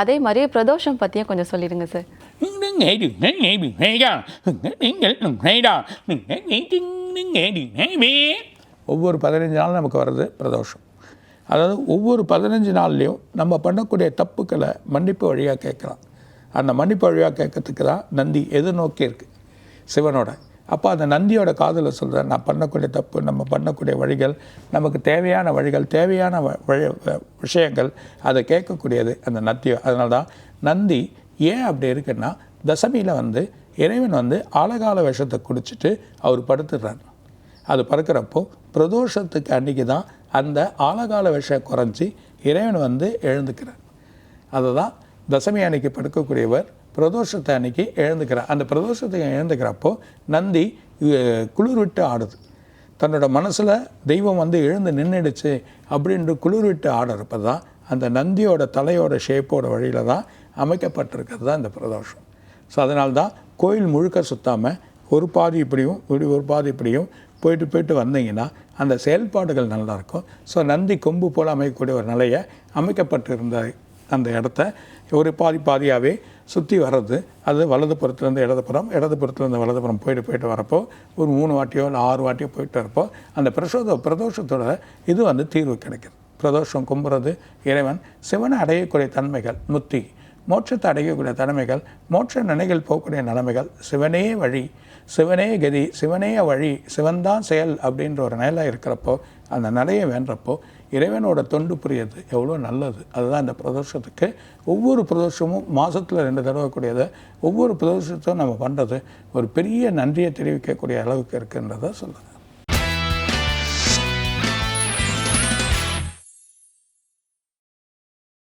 அதே மாதிரி பிரதோஷம் பற்றியும் கொஞ்சம் சொல்லிடுங்க சார் ஒவ்வொரு பதினஞ்சு நாள் நமக்கு வர்றது பிரதோஷம். அதாவது ஒவ்வொரு பதினஞ்சு நாள்லேயும் நம்ம பண்ணக்கூடிய தப்புக்களை மன்னிப்பு வழியாக கேட்கலாம். அந்த மன்னிப்பு வழியாக கேட்கறதுக்கு தான் நந்தி எதிர்நோக்கி இருக்குது சிவனோட. அப்போ அந்த நந்தியோட காதலை சொல்கிறேன் நான் பண்ணக்கூடிய தப்பு நம்ம பண்ணக்கூடிய வழிகள் நமக்கு தேவையான வழிகள் தேவையான வ- வழி விஷயங்கள் அதை கேட்கக்கூடியது அந்த நந்தி அதனால தான் நந்தி ஏன் அப்படி இருக்குன்னா தசமியில் வந்து இறைவன் வந்து ஆழகால விஷத்தை குடிச்சிட்டு அவர் படுத்துடுறார் அது பறக்கிறப்போ பிரதோஷத்துக்கு அன்றைக்கி தான் அந்த ஆழகால விஷம் குறைஞ்சி இறைவன் வந்து எழுந்துக்கிறார். அதை தான் தசமி அன்னைக்கு படுக்கக்கூடியவர் பிரதோஷத்தை அன்னைக்கு எழுந்துக்கிறார் அந்த பிரதோஷத்தை எழுந்துக்கிறப்போ நந்தி குளிர் விட்டு ஆடுது. தன்னோட மனசில் தெய்வம் வந்து எழுந்து நின்றுடுச்சு அப்படின்ட்டு குளிர் விட்டு ஆடுறப்ப தான் அந்த நந்தியோட தலையோட ஷேப்போட வழியில் தான் அமைக்கப்பட்டிருக்கிறது தான் இந்த பிரதோஷம். ஸோ அதனால்தான் கோயில் முழுக்க சுத்தாமல் ஒரு பாதி இப்படியும் இப்படி ஒரு பாதி இப்படியும் போயிட்டு போயிட்டு வந்தீங்கன்னா அந்த செயல்பாடுகள் நல்லாயிருக்கும் ஸோ நந்தி கொம்பு போல் அமைக்கக்கூடிய ஒரு நிலையை அமைக்கப்பட்டிருந்த அந்த இடத்த ஒரு பாதி பாதியாகவே சுற்றி வர்றது. அது வலதுபுறத்துலேருந்து இடதுபுறம் இடதுபுறத்துலேருந்து வலதுபுறம் போயிட்டு போயிட்டு வரப்போ ஒரு மூணு வாட்டியோ இல்லை ஆறு வாட்டியோ போயிட்டு வரப்போ அந்த பிரசோத பிரதோஷத்தோட இது வந்து தீர்வு கிடைக்கிது. பிரதோஷம் கும்புறது இறைவன் சிவனை அடையக்கூடிய தன்மைகள் முத்தி. மோட்சத்தை அடையக்கூடிய தலைமைகள் மோட்ச நினைகள் போகக்கூடிய நிலைமைகள் சிவனே வழி சிவனே கதி சிவனே வழி சிவன்தான் செயல் அப்படின்ற ஒரு நிலை இருக்கிறப்போ அந்த நிலையை வேண்டப்போ இறைவனோட தொண்டு புரியது எவ்வளோ நல்லது. அதுதான் இந்த பிரதோஷத்துக்கு. ஒவ்வொரு பிரதோஷமும் மாதத்தில் ரெண்டு தடவை கூடியதை ஒவ்வொரு பிரதோஷத்தையும் நம்ம பண்ணுறது ஒரு பெரிய நன்றியை தெரிவிக்கக்கூடிய அளவுக்கு இருக்குன்றதை சொல்லுங்கள்